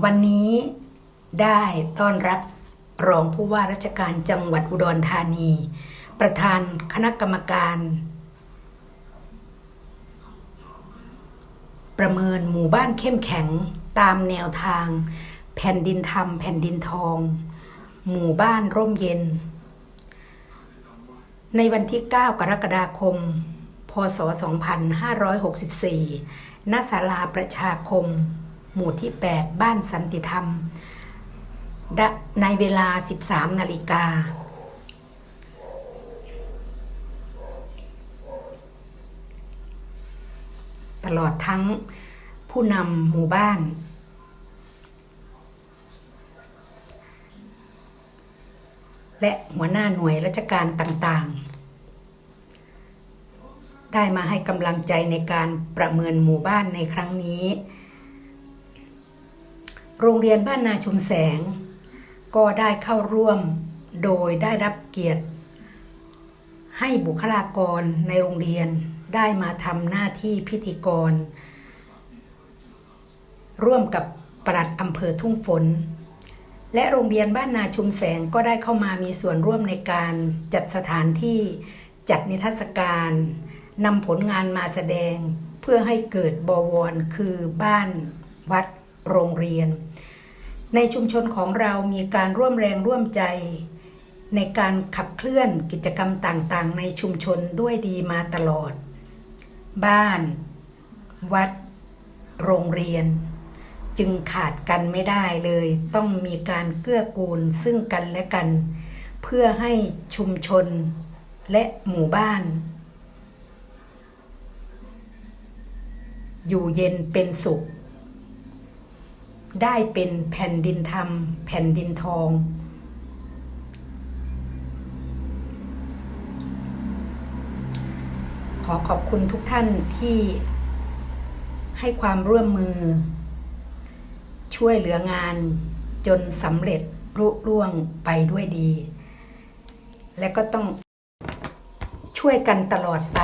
วันนี้ได้ต้อนรับรองผู้ว่าราชการจังหวัดอุดรธานี ประธานคณะกรรมการ ประเมินหมู่บ้านเข้มแข็งตามแนวทาง แผ่นดินธรรม แผ่นดินทอง หมู่บ้านร่มเย็น ในวันที่ 9 กรกฎาคม พศ 2564ณศาลาประชาคม หมู่ที่ 8 บ้านสันติธรรม ในเวลา 13 นาฬิกา ตลอดทั้งผู้นำหมู่บ้าน และหัวหน้าหน่วยราชการต่างๆได้มาให้กำลังใจในการประเมินหมู่บ้านในครั้งนี้ โรงเรียนบ้านนาชุมแสง ก็ได้เข้าร่วมโดยได้รับเกียรติ ให้บุคลากรในโรงเรียนได้มาทำหน้าที่พิธีกร ร่วมกับปลัดอำเภอทุ่งฝน และโรงเรียนบ้านนาชุมแสงก็ได้เข้ามามีส่วนร่วมในการจัดสถานที่จัดนิทรรศการนำผลงานมาแสดงเพื่อให้เกิดบวรคือบ้านวัด โรงเรียน ในชุมชนของเรามีการร่วมแรงร่วมใจ ในการขับเคลื่อนกิจกรรมต่างๆ ในชุมชนด้วยดีมาตลอด บ้าน วัด โรงเรียน จึงขาดกันไม่ได้เลย ต้องมีการเกื้อกูลซึ่งกันและกัน เพื่อให้ชุมชนและหมู่บ้าน อยู่เย็นเป็นสุข ได้เป็นแผ่นดินธรรม แผ่นดินทอง ขอขอบคุณทุกท่านที่ให้ความร่วมมือ ช่วยเหลืองานจนสำเร็จรุร่วงไปด้วยดี และก็ต้องช่วยกันตลอดไป